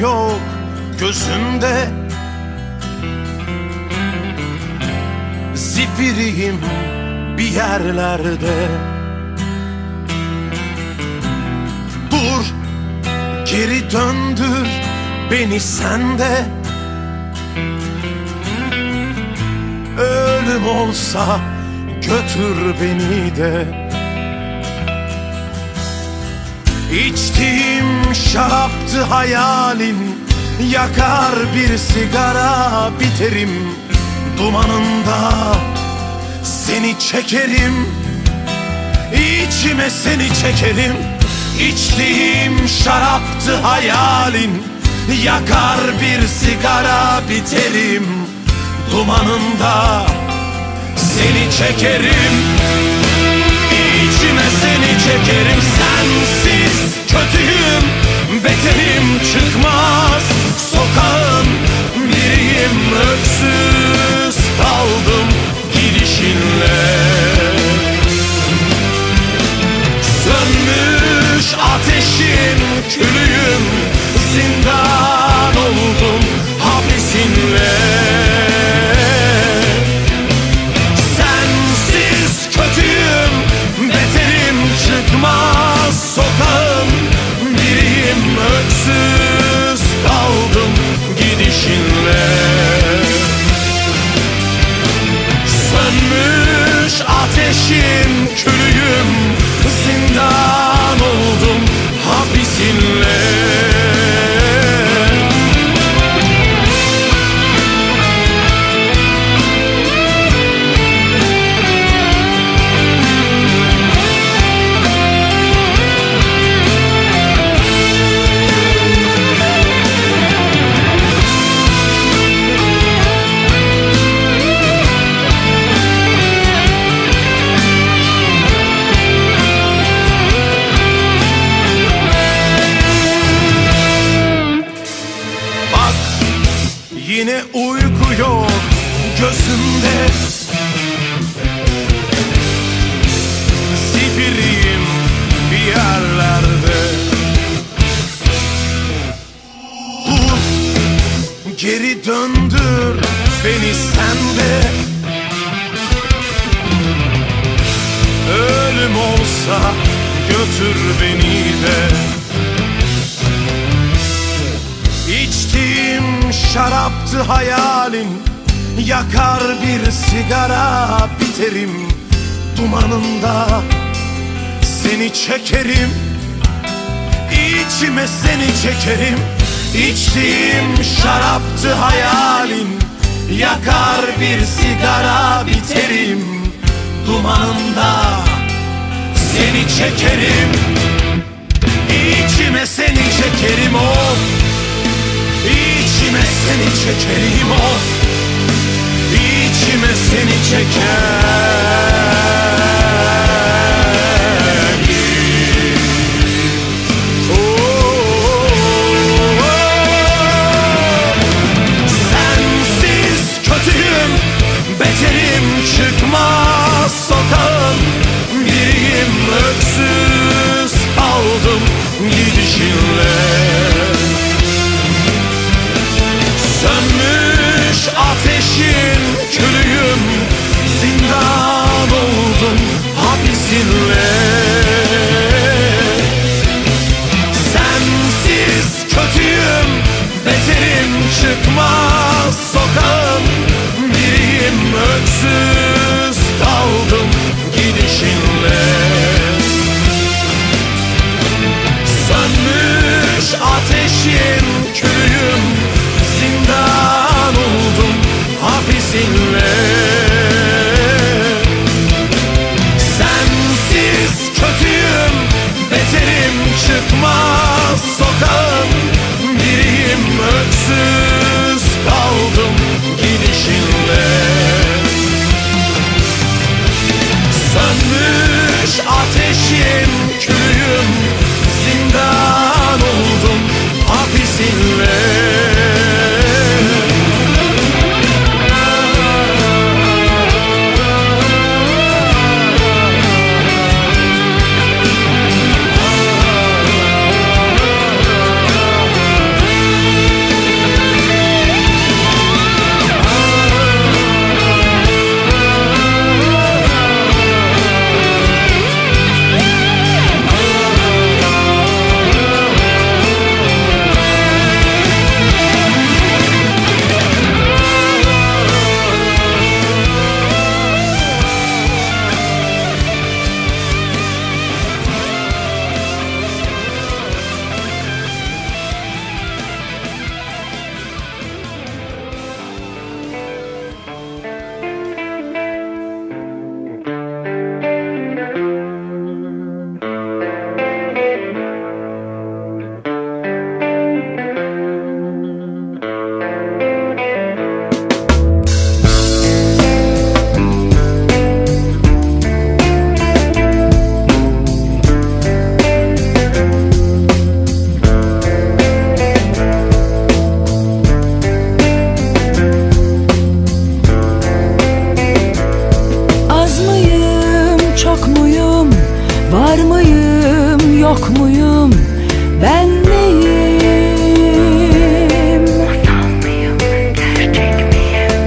yok gözümde. Zifiriyim bir yerlerde. Dur geri döndür beni sende Ölüm olsa götür beni de İçtiğim şaraptı hayalin Yakar bir sigara biterim. Dumanında seni çekerim İçime seni çekerim. İçtiğim şaraptı hayalin Yakar bir sigara biterim. Dumanında seni çekerim İçime seni çekerim kötüyüm Beterim çıkmaz Sönmüş ateşin külüyüm Zindan oldum hapisinle Ölüm olsa götür beni de. İçtiğim şaraptı hayalin Yakar bir sigara biterim. Dumanında seni çekerim İçime seni çekerim. İçtiğim şaraptı hayalin Yakar bir sigara biterim. Dumanında seni çekerim. İçime seni çekerim of. İçime seni çekerim of. İçime seni çekerim oldum hapisinle Sensiz kötüyüm Beterim çıkmaz. Sokağım Biriyim öksüz Sönmüş ateşim külüm Zindan oldum hapisinle. Yok muyum? Ben neyim?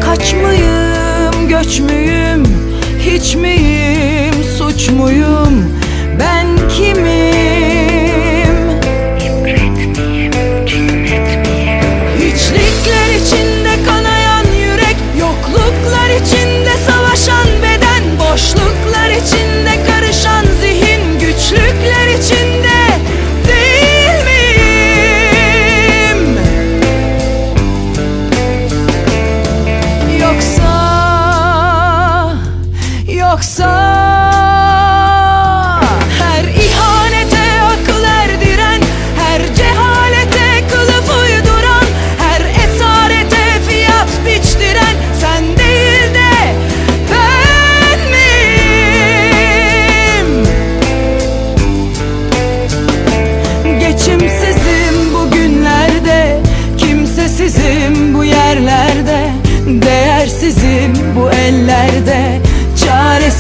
Kaç mıyım göç müyüm hiç miyim suç muyum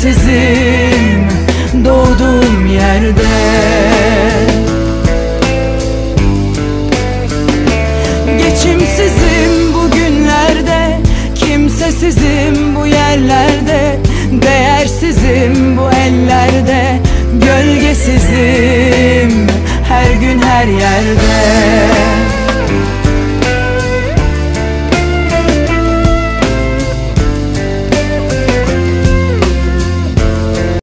Çaresizim doğduğum yerde. Geçimsizim bugünlerde Kimsesizim bu yerlerde Değersizim bu ellerde Gölgesizim her gün her yerde